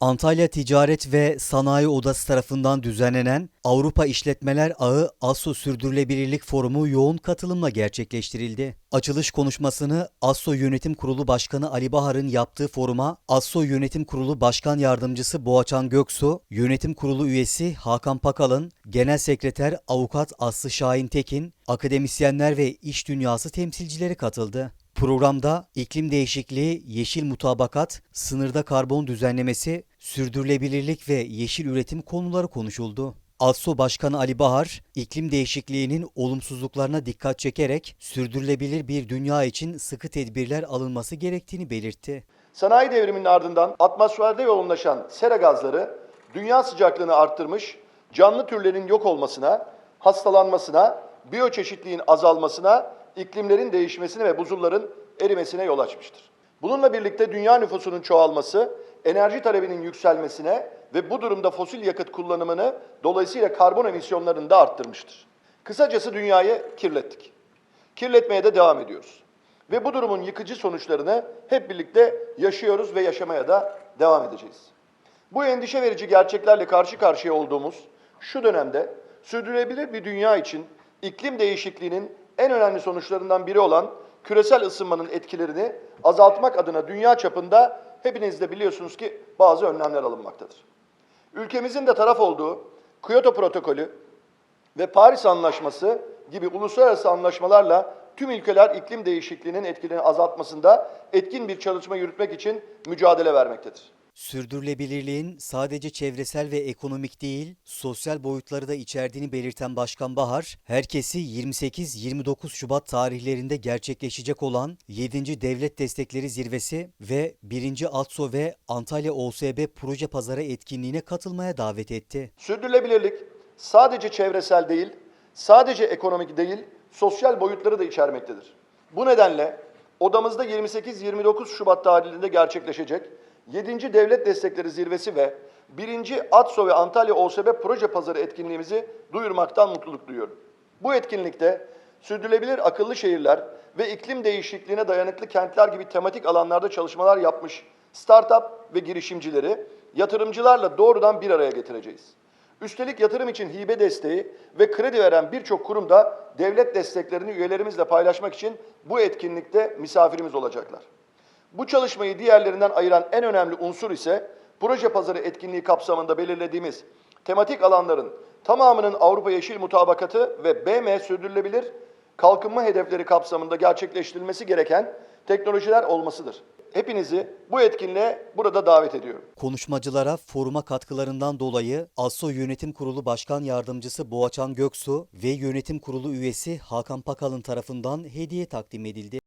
Antalya Ticaret ve Sanayi Odası tarafından düzenlenen Avrupa İşletmeler Ağı ASSO Sürdürülebilirlik Forumu yoğun katılımla gerçekleştirildi. Açılış konuşmasını ASSO Yönetim Kurulu Başkanı Ali Bahar'ın yaptığı foruma ASSO Yönetim Kurulu Başkan Yardımcısı Boğaçan Göksu, Yönetim Kurulu üyesi Hakan Pakalın, Genel Sekreter Avukat Aslı Şahin Tekin, akademisyenler ve iş dünyası temsilcileri katıldı. Programda iklim değişikliği, yeşil mutabakat, sınırda karbon düzenlemesi, sürdürülebilirlik ve yeşil üretim konuları konuşuldu. ASSO Başkanı Ali Bahar, iklim değişikliğinin olumsuzluklarına dikkat çekerek sürdürülebilir bir dünya için sıkı tedbirler alınması gerektiğini belirtti. Sanayi devriminin ardından atmosferde yoğunlaşan sera gazları dünya sıcaklığını arttırmış, canlı türlerin yok olmasına, hastalanmasına, biyoçeşitliğin azalmasına, iklimlerin değişmesine ve buzulların erimesine yol açmıştır. Bununla birlikte dünya nüfusunun çoğalması, enerji talebinin yükselmesine ve bu durumda fosil yakıt kullanımını dolayısıyla karbon emisyonlarını da arttırmıştır. Kısacası dünyayı kirlettik. Kirletmeye de devam ediyoruz. Ve bu durumun yıkıcı sonuçlarını hep birlikte yaşıyoruz ve yaşamaya da devam edeceğiz. Bu endişe verici gerçeklerle karşı karşıya olduğumuz şu dönemde sürdürülebilir bir dünya için iklim değişikliğinin en önemli sonuçlarından biri olan küresel ısınmanın etkilerini azaltmak adına dünya çapında hepiniz de biliyorsunuz ki bazı önlemler alınmaktadır. Ülkemizin de taraf olduğu Kyoto Protokolü ve Paris Anlaşması gibi uluslararası anlaşmalarla tüm ülkeler iklim değişikliğinin etkilerini azaltmasında etkin bir çalışma yürütmek için mücadele vermektedir. Sürdürülebilirliğin sadece çevresel ve ekonomik değil, sosyal boyutları da içerdiğini belirten Başkan Bahar, herkesi 28-29 Şubat tarihlerinde gerçekleşecek olan 7. Devlet Destekleri Zirvesi ve 1. ATSO ve Antalya OSB Proje Pazarı etkinliğine katılmaya davet etti. Sürdürülebilirlik sadece çevresel değil, sadece ekonomik değil, sosyal boyutları da içermektedir. Bu nedenle odamızda 28-29 Şubat tarihinde gerçekleşecek 7. Devlet Destekleri Zirvesi ve 1. ATSO ve Antalya OSB Proje Pazarı etkinliğimizi duyurmaktan mutluluk duyuyorum. Bu etkinlikte sürdürülebilir akıllı şehirler ve iklim değişikliğine dayanıklı kentler gibi tematik alanlarda çalışmalar yapmış startup ve girişimcileri yatırımcılarla doğrudan bir araya getireceğiz. Üstelik yatırım için hibe desteği ve kredi veren birçok kurum da devlet desteklerini üyelerimizle paylaşmak için bu etkinlikte misafirimiz olacaklar. Bu çalışmayı diğerlerinden ayıran en önemli unsur ise proje pazarı etkinliği kapsamında belirlediğimiz tematik alanların tamamının Avrupa Yeşil Mutabakatı ve BM Sürdürülebilir Kalkınma Hedefleri kapsamında gerçekleştirilmesi gereken teknolojiler olmasıdır. Hepinizi bu etkinliğe burada davet ediyorum. Konuşmacılara foruma katkılarından dolayı ASSO Yönetim Kurulu Başkan Yardımcısı Boğaçan Göksu ve Yönetim Kurulu üyesi Hakan Pakalın tarafından hediye takdim edildi.